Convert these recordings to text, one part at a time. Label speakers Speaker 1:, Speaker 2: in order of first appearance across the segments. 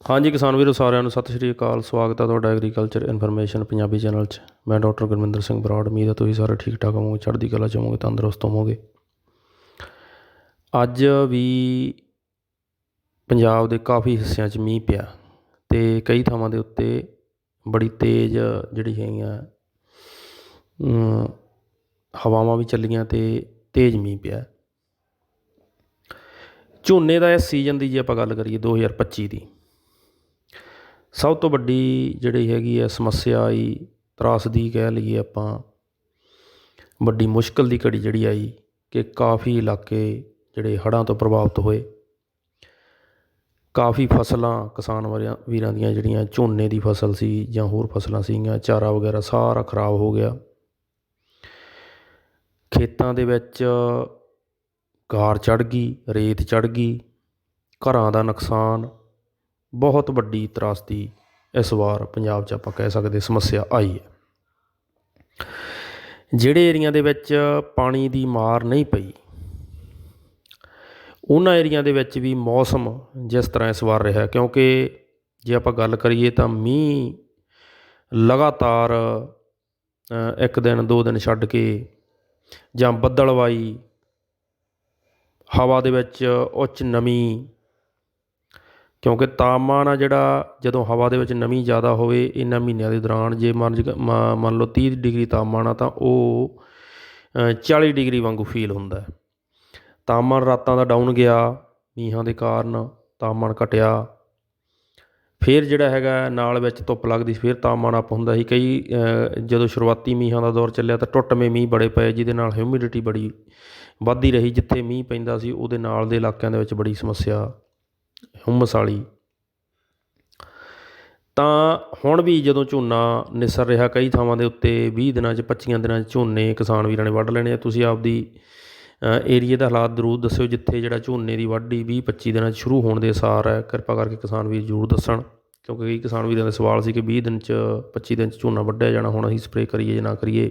Speaker 1: ਹਾਂਜੀ ਕਿਸਾਨ ਵੀਰੋ, ਸਾਰਿਆਂ ਨੂੰ ਸਤਿ ਸ਼੍ਰੀ ਅਕਾਲ। ਸਵਾਗਤ ਹੈ ਤੁਹਾਡਾ ਐਗਰੀਕਲਚਰ ਇਨਫੋਰਮੇਸ਼ਨ ਪੰਜਾਬੀ ਚੈਨਲ 'ਚ। ਮੈਂ ਡਾਕਟਰ ਗੁਰਮਿੰਦਰ ਸਿੰਘ ਬਰਾੜ। ਉਮੀਦ ਹੈ ਤੁਸੀਂ ਸਾਰੇ ਠੀਕ ਠਾਕ ਹੋਵੋਗੇ, ਚੜ੍ਹਦੀ ਕਲਾ 'ਚ ਹੋਵੋਗੇ, ਤੰਦਰੁਸਤ ਹੋਵੋਗੇ। ਅੱਜ ਵੀ ਪੰਜਾਬ ਦੇ ਕਾਫੀ ਹਿੱਸਿਆਂ 'ਚ ਮੀਂਹ ਪਿਆ ਤੇ ਕਈ ਥਾਵਾਂ ਦੇ ਉੱਤੇ ਬੜੀ ਤੇਜ਼ ਜਿਹੜੀ ਹੈਗੀਆਂ ਹਵਾਵਾਂ ਵੀ ਚੱਲੀਆਂ ਤੇ ਤੇਜ਼ ਮੀਂਹ ਪਿਆ। ਝੋਨੇ ਦਾ ਇਸ ਸੀਜ਼ਨ ਦੀ ਜੇ ਆਪਾਂ ਗੱਲ ਕਰੀਏ 2025 ਦੀ ਸਭ ਤੋਂ ਵੱਡੀ ਜਿਹੜੀ ਹੈਗੀ ਹੈ ਸਮੱਸਿਆ ਆਈ ਤਰਾਸਦੀ ਕਹਿ ਲਈਏ ਆਪਾਂ, ਵੱਡੀ ਮੁਸ਼ਕਲ ਦੀ ਘੜੀ ਜਿਹੜੀ ਆਈ ਕਿ ਕਾਫੀ ਇਲਾਕੇ ਜਿਹੜੇ ਹੜ੍ਹਾਂ ਤੋਂ ਪ੍ਰਭਾਵਿਤ ਹੋਏ। ਕਾਫੀ ਫਸਲਾਂ ਕਿਸਾਨ ਵਰਿਆਂ- ਵੀਰਾਂ ਦੀਆਂ ਜਿਹੜੀਆਂ ਝੋਨੇ ਦੀ ਫਸਲ ਸੀ ਜਾਂ ਹੋਰ ਫਸਲਾਂ ਸੀਗੀਆਂ, ਚਾਰਾ ਵਗੈਰਾ ਸਾਰਾ ਖਰਾਬ ਹੋ ਗਿਆ। ਖੇਤਾਂ ਦੇ ਵਿੱਚ ਗਾਰ ਚੜ ਗਈ, ਰੇਤ ਚੜ ਗਈ, ਘਰਾਂ ਦਾ ਨੁਕਸਾਨ ਬਹੁਤ ਵੱਡੀ ਤਰਾਸਦੀ ਇਸ ਵਾਰ ਪੰਜਾਬ 'ਚ ਆਪਾਂ ਕਹਿ ਸਕਦੇ ਸਮੱਸਿਆ ਆਈ ਹੈ। ਜਿਹੜੇ ਏਰੀਆ ਦੇ ਵਿੱਚ ਪਾਣੀ ਦੀ ਮਾਰ ਨਹੀਂ ਪਈ, ਉਹਨਾਂ ਏਰੀਆ ਦੇ ਵਿੱਚ ਵੀ ਮੌਸਮ ਜਿਸ ਤਰ੍ਹਾਂ ਇਸ ਵਾਰ ਰਿਹਾ, ਕਿਉਂਕਿ ਜੇ ਆਪਾਂ ਗੱਲ ਕਰੀਏ ਤਾਂ ਮੀਂਹ ਲਗਾਤਾਰ ਇੱਕ ਦਿਨ, ਦੋ ਦਿਨ ਛੱਡ ਕੇ ਜਾਂ ਬੱਦਲਵਾਈ, ਹਵਾ ਦੇ ਵਿੱਚ ਉੱਚ ਨਮੀ ਕਿਉਂਕਿ ਤਾਪਮਾਨ ਆ ਜਿਹੜਾ ਜਦੋਂ ਹਵਾ ਦੇ ਵਿੱਚ ਨਮੀ ਜ਼ਿਆਦਾ ਹੋਵੇ, ਇਹਨਾਂ ਮਹੀਨਿਆਂ ਦੇ ਦੌਰਾਨ ਜੇ ਮੰਨ ਜ- ਮ- ਮੰਨ ਲਓ ਤੀਹ ਡਿਗਰੀ ਤਾਪਮਾਨ ਆ ਤਾਂ ਉਹ ਚਾਲੀ ਡਿਗਰੀ ਵਾਂਗੂ ਫੀਲ ਹੁੰਦਾ ਤਾਪਮਾਨ ਰਾਤਾਂ ਦਾ ਡਾਊਨ ਗਿਆ, ਮੀਂਹਾਂ ਦੇ ਕਾਰਨ ਤਾਪਮਾਨ ਘਟਿਆ। ਫਿਰ ਜਿਹੜਾ ਹੈਗਾ, ਨਾਲ ਵਿੱਚ ਧੁੱਪ ਲੱਗਦੀ ਸੀ, ਫਿਰ ਤਾਪਮਾਨ ਅਪ ਹੁੰਦਾ ਸੀ। ਕਈ ਜਦੋਂ ਸ਼ੁਰੂਆਤੀ ਮੀਂਹਾਂ ਦਾ ਦੌਰ ਚੱਲਿਆ ਤਾਂ ਟੁੱਟਵੇਂ ਮੀਂਹ ਬੜੇ ਪਏ, ਜਿਹਦੇ ਨਾਲ ਹਿਊਮਿਡਿਟੀ ਬੜੀ ਵੱਧਦੀ ਰਹੀ, ਜਿੱਥੇ ਮੀਂਹ ਪੈਂਦਾ ਸੀ, ਉਹਦੇ ਨਾਲ ਦੇ ਇਲਾਕਿਆਂ ਦੇ ਵਿੱਚ ਬੜੀ ਸਮੱਸਿਆ ਹੁਮਸ ਵਾਲੀ। ਤਾਂ ਹੁਣ ਵੀ ਜਦੋਂ ਝੋਨਾ ਨਿਸਰ ਰਿਹਾ, ਕਈ ਥਾਵਾਂ ਦੇ ਉੱਤੇ 20 ਦਿਨਾਂ 'ਚ 25 ਦਿਨਾਂ 'ਚ ਝੋਨੇ ਕਿਸਾਨ ਵੀਰਾਂ ਨੇ ਵੱਢ ਲੈਣੇ ਆ। ਤੁਸੀਂ ਆਪਦੀ ਏਰੀਏ ਦਾ ਹਾਲਾਤ ਜ਼ਰੂਰ ਦੱਸਿਓ, ਜਿੱਥੇ ਜਿਹੜਾ ਝੋਨੇ ਦੀ ਵਾਢੀ 20 25 ਦਿਨਾਂ 'ਚ ਸ਼ੁਰੂ ਹੋਣ ਦੇ ਅਸਾਰ ਹੈ। ਕਿਰਪਾ ਕਰਕੇ ਕਿਸਾਨ ਵੀਰ ਜ਼ਰੂਰ ਦੱਸਣ, ਕਿਉਂਕਿ ਕਈ ਕਿਸਾਨ ਵੀਰਾਂ ਦੇ ਸਵਾਲ ਸੀ ਕਿ 20 ਦਿਨ 'ਚ 25 ਦਿਨ 'ਚ ਝੋਨਾ ਵੱਢਿਆ ਜਾਣਾ, ਹੁਣ ਅਸੀਂ ਸਪਰੇਅ ਕਰੀਏ ਜਾਂ ਨਾ ਕਰੀਏ।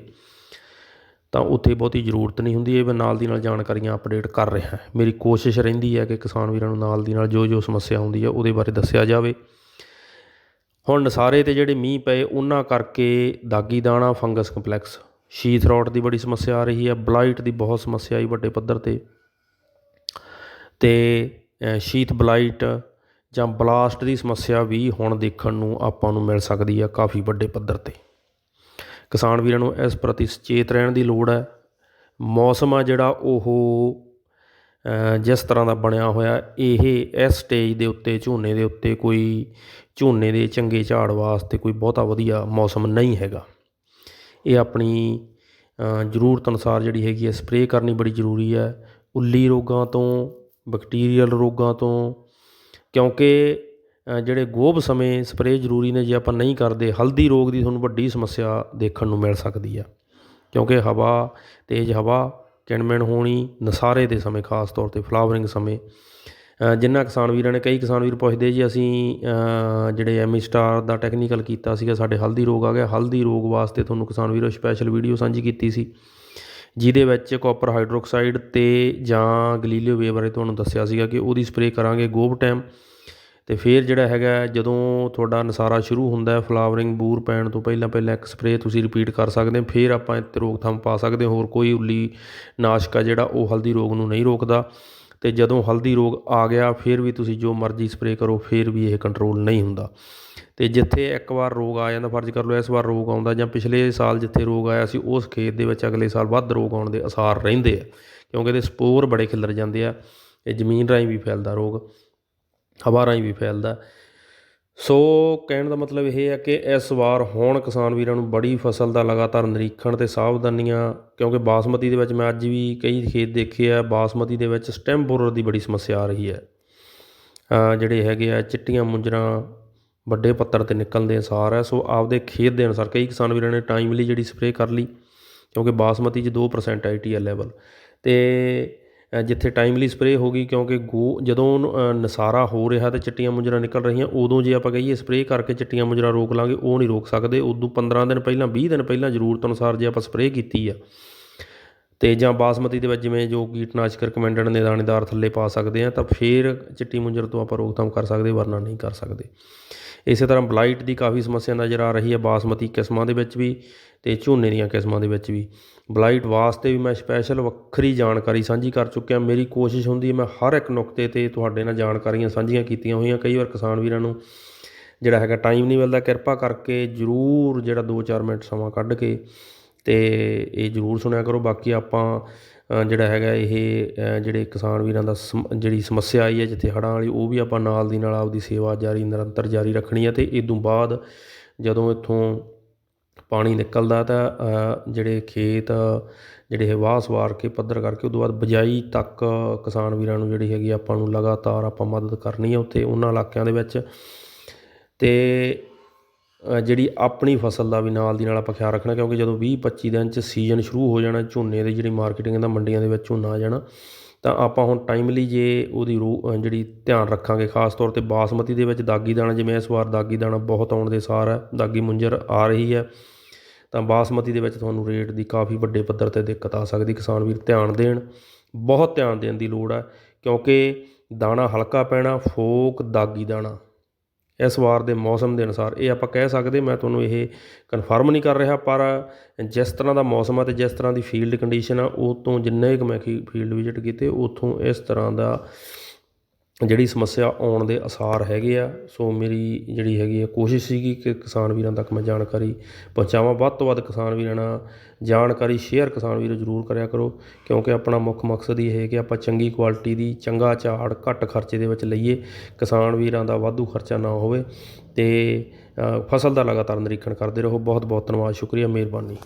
Speaker 1: ਤਾਂ ਉੱਥੇ ਬਹੁਤੀ ਜ਼ਰੂਰਤ ਨਹੀਂ ਹੁੰਦੀ। ਇਹ ਮੈਂ ਨਾਲ ਦੀ ਨਾਲ ਜਾਣਕਾਰੀਆਂ ਅਪਡੇਟ ਕਰ ਰਿਹਾ ਮੇਰੀ ਕੋਸ਼ਿਸ਼ ਰਹਿੰਦੀ ਹੈ ਕਿ ਕਿਸਾਨ ਵੀਰਾਂ ਨੂੰ ਨਾਲ ਦੀ ਨਾਲ ਜੋ ਜੋ ਸਮੱਸਿਆ ਹੁੰਦੀ ਹੈ ਉਹਦੇ ਬਾਰੇ ਦੱਸਿਆ ਜਾਵੇ। ਹੁਣ ਨਸਾਰੇ ਤੇ ਜਿਹੜੇ ਮੀਂਹ ਪਏ ਉਹਨਾਂ ਕਰਕੇ ਦਾਗੀ ਦਾਣਾ ਫੰਗਸ ਕੰਪਲੈਕਸ ਸ਼ੀਥ ਰੋਟ ਦੀ ਬੜੀ ਸਮੱਸਿਆ ਆ ਰਹੀ ਹੈ ਬਲਾਈਟ ਦੀ ਬਹੁਤ ਸਮੱਸਿਆ ਆਈ ਵੱਡੇ ਪੱਧਰ ਤੇ। ਤੇ ਅ, ਸ਼ੀਥ ਬਲਾਈਟ ਜਾਂ ਬਲਾਸਟ ਦੀ ਸਮੱਸਿਆ ਵੀ ਹੁਣ ਦੇਖਣ ਨੂੰ ਆਪਾਂ ਨੂੰ ਮਿਲ ਸਕਦੀ ਹੈ ਕਾਫੀ ਵੱਡੇ ਪੱਧਰ ਤੇ। ਕਿਸਾਨ ਵੀਰਾਂ ਨੂੰ ਇਸ ਪ੍ਰਤੀ ਸੁਚੇਤ ਰਹਿਣ ਦੀ ਲੋੜ ਹੈ। ਮੌਸਮ ਆ ਜਿਹੜਾ ਉਹ ਜਿਸ ਤਰ੍ਹਾਂ ਦਾ ਬਣਿਆ ਹੋਇਆ, ਇਹ ਇਸ ਸਟੇਜ ਦੇ ਉੱਤੇ, ਝੋਨੇ ਦੇ ਉੱਤੇ ਕੋਈ, ਝੋਨੇ ਦੇ ਚੰਗੇ ਝਾੜ ਵਾਸਤੇ ਕੋਈ ਬਹੁਤਾ ਵਧੀਆ ਮੌਸਮ ਨਹੀਂ ਹੈਗਾ। ਇਹ ਆਪਣੀ ਜ਼ਰੂਰਤ ਅਨੁਸਾਰ ਜਿਹੜੀ ਹੈਗੀ ਹੈ ਸਪਰੇਅ ਕਰਨੀ ਬੜੀ ਜ਼ਰੂਰੀ ਹੈ। ਉੱਲੀ ਰੋਗਾਂ ਤੋਂ ਬੈਕਟੀਰੀਅਲ ਰੋਗਾਂ ਤੋਂ, ਕਿਉਂਕਿ ਜਿਹੜੇ ਗੋਭ ਸਮੇਂ ਸਪਰੇਅ ਜ਼ਰੂਰੀ ਨੇ ਜੇ ਆਪਾਂ ਨਹੀਂ ਕਰਦੇ ਹਲਦੀ ਰੋਗ ਦੀ ਤੁਹਾਨੂੰ ਵੱਡੀ ਸਮੱਸਿਆ ਦੇਖਣ ਨੂੰ ਮਿਲ ਸਕਦੀ ਆ। ਕਿਉਂਕਿ ਹਵਾ ਤੇਜ਼ ਹਵਾ ਕਿਣਮਿਣ ਹੋਣੀ ਨਸਾਰੇ ਦੇ ਸਮੇਂ ਖਾਸ ਤੌਰ ਤੇ ਫਲਾਵਰਿੰਗ ਸਮੇਂ। ਅ, ਜਿਨ੍ਹਾਂ ਕਿਸਾਨ ਵੀਰਾਂ ਨੇ ਕਈ ਕਿਸਾਨ ਵੀਰ ਪੁੱਛਦੇ ਜੀ ਅਸੀਂ ਜਿਹੜੇ ਐਮੀ ਸਟਾਰ ਦਾ ਟੈਕਨੀਕਲ ਕੀਤਾ ਸੀਗਾ ਸਾਡੇ ਹਲਦੀ ਰੋਗ ਆ ਗਿਆ। ਹਲਦੀ ਰੋਗ ਵਾਸਤੇ ਤੁਹਾਨੂੰ ਕਿਸਾਨ ਵੀਰੋ ਸਪੈਸ਼ਲ ਵੀਡੀਓ ਸਾਂਝੀ ਕੀਤੀ ਸੀ ਜਿਹਦੇ ਵਿੱਚ ਕਾਪਰ ਹਾਈਡਰੋਕਸਾਈਡ ਤੇ ਜਾਂ ਗਲੀਲੀਓ ਵੇ ਬਾਰੇ ਤੁਹਾਨੂੰ ਦੱਸਿਆ ਸੀਗਾ ਕਿ ਉਹਦੀ ਸਪਰੇਅ ਕਰਾਂਗੇ ਗੋਬ ਟਾਈਮ ਅਤੇ ਫਿਰ ਜਿਹੜਾ ਹੈਗਾ, ਜਦੋਂ ਤੁਹਾਡਾ ਨਸਾਰਾ ਸ਼ੁਰੂ ਹੁੰਦਾ ਫਲਾਵਰਿੰਗ ਬੂਰ ਪੈਣ ਤੋਂ ਪਹਿਲਾਂ ਪਹਿਲਾਂ ਇੱਕ ਸਪਰੇਅ ਤੁਸੀਂ ਰਿਪੀਟ ਕਰ ਸਕਦੇ ਫਿਰ ਆਪਾਂ ਇੱਥੇ ਰੋਕਥਾਮ ਪਾ ਸਕਦੇ ਹੋਰ ਕੋਈ ਉੱਲੀ ਨਾਸ਼ਕ ਆ ਜਿਹੜਾ ਉਹ ਹਲਦੀ ਰੋਗ ਨੂੰ ਨਹੀਂ ਰੋਕਦਾ। ਅਤੇ ਜਦੋਂ ਹਲਦੀ ਰੋਗ ਆ ਗਿਆ, ਫਿਰ ਵੀ ਤੁਸੀਂ ਜੋ ਮਰਜ਼ੀ ਸਪਰੇਅ ਕਰੋ, ਫਿਰ ਵੀ ਇਹ ਕੰਟਰੋਲ ਨਹੀਂ ਹੁੰਦਾ। ਤੇ ਜਿੱਥੇ ਇੱਕ ਵਾਰ ਰੋਗ ਆ ਜਾਂਦਾ, ਫਰਜ਼ ਕਰ ਲਓ ਇਸ ਵਾਰ ਰੋਗ ਆਉਂਦਾ ਜਾਂ ਪਿਛਲੇ ਸਾਲ ਜਿੱਥੇ ਰੋਗ ਆਇਆ ਸੀ, ਉਸ ਖੇਤ ਦੇ ਵਿੱਚ ਅਗਲੇ ਸਾਲ ਵੱਧ ਰੋਗ ਆਉਣ ਦੇ ਅਸਾਰ ਰਹਿੰਦੇ ਆ। ਕਿਉਂਕਿ ਇਹਦੇ ਸਪੋਰ ਬੜੇ ਖਿਲਰ ਜਾਂਦੇ ਆ, ਇਹ ਜ਼ਮੀਨ ਰਾਹੀਂ ਵੀ ਫੈਲਦਾ ਰੋਗ। ਹਵਾ ਰਾਹੀਂ ਵੀ ਫੈਲਦਾ। ਸੋ ਕਹਿਣ ਦਾ ਮਤਲਬ ਇਹ ਹੈ ਕਿ ਇਸ ਵਾਰ ਹੁਣ ਕਿਸਾਨ ਵੀਰਾਂ ਨੂੰ ਬੜੀ ਫਸਲ ਦਾ ਲਗਾਤਾਰ ਨਿਰੀਖਣ ਤੇ ਸਾਵਧਾਨੀਆਂ, ਕਿਉਂਕਿ ਬਾਸਮਤੀ ਦੇ ਵਿੱਚ ਮੈਂ ਅੱਜ ਵੀ ਕਈ ਖੇਤ ਦੇਖੇ ਆ, ਬਾਸਮਤੀ ਦੇ ਵਿੱਚ ਸਟੈਮ ਬੋਰਰ ਦੀ ਬੜੀ ਸਮੱਸਿਆ ਆ ਰਹੀ ਹੈ। ਜਿਹੜੇ ਹੈਗੇ ਆ ਚਿੱਟੀਆਂ ਮੁੰਜਰਾਂ, ਵੱਡੇ ਪੱਤਰ ਤੇ ਨਿਕਲਣ ਦੇ ਅਸਾਰ ਹੈ, ਸੋ ਆਪਦੇ ਖੇਤ ਦੇ ਅਨੁਸਾਰ ਕਈ ਕਿਸਾਨ ਵੀਰਾਂ ਨੇ ਟਾਈਮਲੀ ਜਿਹੜੀ ਸਪਰੇਅ ਕਰ ਲਈ, ਕਿਉਂਕਿ ਬਾਸਮਤੀ 'ਚ 2% ਆਈਟੀਐਲ ਲੈਵਲ ਤੇ ਜਿੱਥੇ ਟਾਈਮਲੀ ਸਪਰੇਅ ਹੋ ਗਈ, ਕਿਉਂਕਿ ਗੋ ਜਦੋਂ ਨਸਾਰਾ ਹੋ ਰਿਹਾ ਤੇ ਚਿੱਟੀਆਂ ਮੁੰਜਰਾਂ ਨਿਕਲ ਰਹੀਆਂ, ਉਦੋਂ ਜੇ ਆਪਾਂ ਕਹੀਏ ਸਪਰੇਅ ਕਰਕੇ ਚਿੱਟੀਆਂ ਮੁੰਜਰਾਂ ਰੋਕ ਲਾਂਗੇ, ਉਹ ਨਹੀਂ ਰੋਕ ਸਕਦੇ। ਉਦੋਂ 15 ਦਿਨ ਪਹਿਲਾਂ 20 ਦਿਨ ਪਹਿਲਾਂ ਜ਼ਰੂਰਤ ਅਨੁਸਾਰ ਜੇ ਆਪਾਂ ਸਪਰੇਅ ਕੀਤੀ ਆ ਅਤੇ ਜਾਂ ਬਾਸਮਤੀ ਦੇ ਵਿੱਚ ਜਿਵੇਂ ਜੋ ਕੀਟਨਾਸ਼ਕ ਰਿਕਮੈਂਡਡ ਨੇ, ਦਾਣੇਦਾਰ ਥੱਲੇ ਪਾ ਸਕਦੇ ਹਾਂ ਤਾਂ ਫਿਰ ਚਿੱਟੀ ਮੁੰਜਰ ਤੋਂ ਆਪਾਂ ਰੋਕਥਾਮ ਕਰ ਸਕਦੇ, ਵਰਨਾ ਨਹੀਂ ਕਰ ਸਕਦੇ। ਇਸੇ ਤਰ੍ਹਾਂ ਬਲਾਈਟ ਦੀ ਕਾਫੀ ਸਮੱਸਿਆ ਨਜ਼ਰ ਆ ਰਹੀ ਹੈ ਬਾਸਮਤੀ ਕਿਸਮਾਂ ਦੇ ਵਿੱਚ ਵੀ ਅਤੇ ਝੋਨੇ ਦੀਆਂ ਕਿਸਮਾਂ ਦੇ ਵਿੱਚ ਵੀ। ਬਲਾਈਟ ਵਾਸਤੇ ਵੀ ਮੈਂ ਸਪੈਸ਼ਲ ਵੱਖਰੀ ਜਾਣਕਾਰੀ ਸਾਂਝੀ ਕਰ ਚੁੱਕਿਆ। ਮੇਰੀ ਕੋਸ਼ਿਸ਼ ਹੁੰਦੀ ਹੈ, ਮੈਂ ਹਰ ਇੱਕ ਨੁਕਤੇ 'ਤੇ ਤੁਹਾਡੇ ਨਾਲ ਜਾਣਕਾਰੀਆਂ ਸਾਂਝੀਆਂ ਕੀਤੀਆਂ ਹੋਈਆਂ, ਕਈ ਵਾਰ ਕਿਸਾਨ ਵੀਰਾਂ ਨੂੰ ਜਿਹੜਾ ਹੈਗਾ ਟਾਈਮ ਨਹੀਂ ਮਿਲਦਾ, ਕਿਰਪਾ ਕਰਕੇ ਜ਼ਰੂਰ ਜਿਹੜਾ 2-4 ਮਿੰਟ ਸਮਾਂ ਕੱਢ ਕੇ ਅਤੇ ਇਹ ਜ਼ਰੂਰ ਸੁਣਿਆ ਕਰੋ। ਬਾਕੀ ਆਪਾਂ ਜਿਹੜਾ ਹੈਗਾ ਇਹ ਜਿਹੜੇ ਕਿਸਾਨ ਵੀਰਾਂ ਦਾ ਸਮ, ਜਿਹੜੀ ਸਮੱਸਿਆ ਆਈ ਹੈ ਜਿੱਥੇ ਹੜ੍ਹਾਂ ਵਾਲੀ, ਉਹ ਵੀ ਆਪਾਂ ਨਾਲ ਦੀ ਨਾਲ ਆਪਦੀ ਸੇਵਾ ਜਾਰੀ, ਨਿਰੰਤਰ ਜਾਰੀ ਰੱਖਣੀ ਹੈ ਅਤੇ ਇਹ ਤੋਂ ਬਾਅਦ ਜਦੋਂ ਇੱਥੋਂ ਪਾਣੀ ਨਿਕਲਦਾ ਤਾਂ ਜਿਹੜੇ ਖੇਤ, ਜਿਹੜੇ ਇਹ ਵਾਹ ਸਵਾਰ ਕੇ ਪੱਧਰ ਕਰਕੇ ਉਦੋਂ ਬਾਅਦ ਬਿਜਾਈ ਤੱਕ ਕਿਸਾਨ ਵੀਰਾਂ ਨੂੰ ਜਿਹੜੀ ਹੈਗੀ ਆਪਾਂ ਨੂੰ ਲਗਾਤਾਰ ਆਪਾਂ ਮਦਦ ਕਰਨੀ ਹੈ ਉੱਥੇ ਉਹਨਾਂ ਇਲਾਕਿਆਂ ਦੇ ਵਿੱਚ। ਅਤੇ ਜਿਹੜੀ ਆਪਣੀ ਫਸਲ ਦਾ ਵੀ ਨਾਲ ਦੀ ਨਾਲ ਆਪਾਂ ਖਿਆਲ ਰੱਖਣਾ, ਕਿਉਂਕਿ ਜਦੋਂ 20 25 ਦਿਨ 'ਚ ਸੀਜ਼ਨ ਸ਼ੁਰੂ ਹੋ ਜਾਣਾ, ਝੋਨੇ ਦੀ ਜਿਹੜੀ ਮਾਰਕੀਟਿੰਗ ਦਾ ਮੰਡੀਆਂ ਦੇ ਵਿੱਚ ਝੋਨਾ ਆ ਜਾਣਾ, ਤਾਂ ਆਪਾਂ ਹੁਣ ਟਾਈਮਲੀ ਜੇ ਉਹਦੀ ਰੂ ਜਿਹੜੀ ਧਿਆਨ ਰੱਖਾਂਗੇ, ਖਾਸ ਤੌਰ 'ਤੇ ਬਾਸਮਤੀ ਦੇ ਵਿੱਚ ਦਾਗੀ ਦਾਣਾ, ਜਿਵੇਂ ਇਸ ਵਾਰ ਦਾਗੀ ਦਾਣਾ ਬਹੁਤ ਆਉਣ ਦੇ ਸਾਰ ਹੈ, ਦਾਗੀ ਮੁੰਜਰ ਆ ਰਹੀ ਹੈ, ਤਾਂ ਬਾਸਮਤੀ ਦੇ ਵਿੱਚ ਤੁਹਾਨੂੰ ਰੇਟ ਦੀ ਕਾਫੀ ਵੱਡੇ ਪੱਧਰ ਤੇ ਦਿੱਕਤ ਆ ਸਕਦੀ, ਕਿਸਾਨ ਵੀਰ ਧਿਆਨ ਦੇਣ, ਬਹੁਤ ਧਿਆਨ ਦੇਣ ਦੀ ਲੋੜ ਹੈ, ਕਿਉਂਕਿ ਦਾਣਾ ਹਲਕਾ ਪੈਣਾ, ਫੋਕ ਦਾਗੀ ਦਾਣਾ। ਇਸ ਵਾਰ ਦੇ ਮੌਸਮ ਦੇ ਅਨੁਸਾਰ, ਇਹ ਆਪਾਂ ਕਹਿ ਸਕਦੇ ਮੈਂ ਤੁਹਾਨੂੰ ਇਹ ਕਨਫਰਮ ਨਹੀਂ ਕਰ ਰਿਹਾ, ਪਰ ਜਿਸ ਤਰ੍ਹਾਂ ਦਾ ਮੌਸਮ ਆ ਤੇ ਜਿਸ ਤਰ੍ਹਾਂ ਦੀ ਫੀਲਡ ਕੰਡੀਸ਼ਨ ਆ, ਉਹ ਤੋਂ ਜਿੰਨੇ ਕੁ ਮੈਂ ਫੀਲਡ ਵਿਜ਼ਿਟ ਕੀਤੇ, ਉਥੋਂ ਇਸ ਤਰ੍ਹਾਂ ਦਾ ਜਿਹੜੀ ਸਮੱਸਿਆ ਆਉਣ ਦੇ ਆਸਾਰ ਹੈਗੇ ਆ, ਸੋ ਮੇਰੀ ਜਿਹੜੀ ਹੈਗੀ ਆ ਕੋਸ਼ਿਸ਼ ਸੀਗੀ ਕਿ ਕਿਸਾਨ ਵੀਰਾਂ ਤੱਕ ਮੈਂ ਜਾਣਕਾਰੀ ਪਹੁੰਚਾਵਾਂ, ਵੱਧ ਤੋਂ ਵੱਧ ਕਿਸਾਨ ਵੀਰਾਂ ਨਾਲ ਜਾਣਕਾਰੀ ਸ਼ੇਅਰ ਕਿਸਾਨ ਵੀਰੋ ਜ਼ਰੂਰ ਕਰਿਆ ਕਰੋ, ਕਿਉਂਕਿ ਆਪਣਾ ਮੁੱਖ ਮਕਸਦ ਇਹ ਹੈ ਕਿ ਆਪਾਂ ਚੰਗੀ ਕੁਆਲਿਟੀ ਦੀ ਚੰਗਾ ਝਾੜ ਘੱਟ ਖਰਚੇ ਦੇ ਵਿੱਚ ਲਈਏ, ਕਿਸਾਨ ਵੀਰਾਂ ਦਾ ਵਾਧੂ ਖਰਚਾ ਨਾ ਹੋਵੇ ਅਤੇ ਫਸਲ ਦਾ ਲਗਾਤਾਰ ਨਿਰੀਖਣ ਕਰਦੇ ਰਹੋ ਬਹੁਤ ਬਹੁਤ ਧੰਨਵਾਦ, ਸ਼ੁਕਰੀਆ, ਮਿਹਰਬਾਨੀ।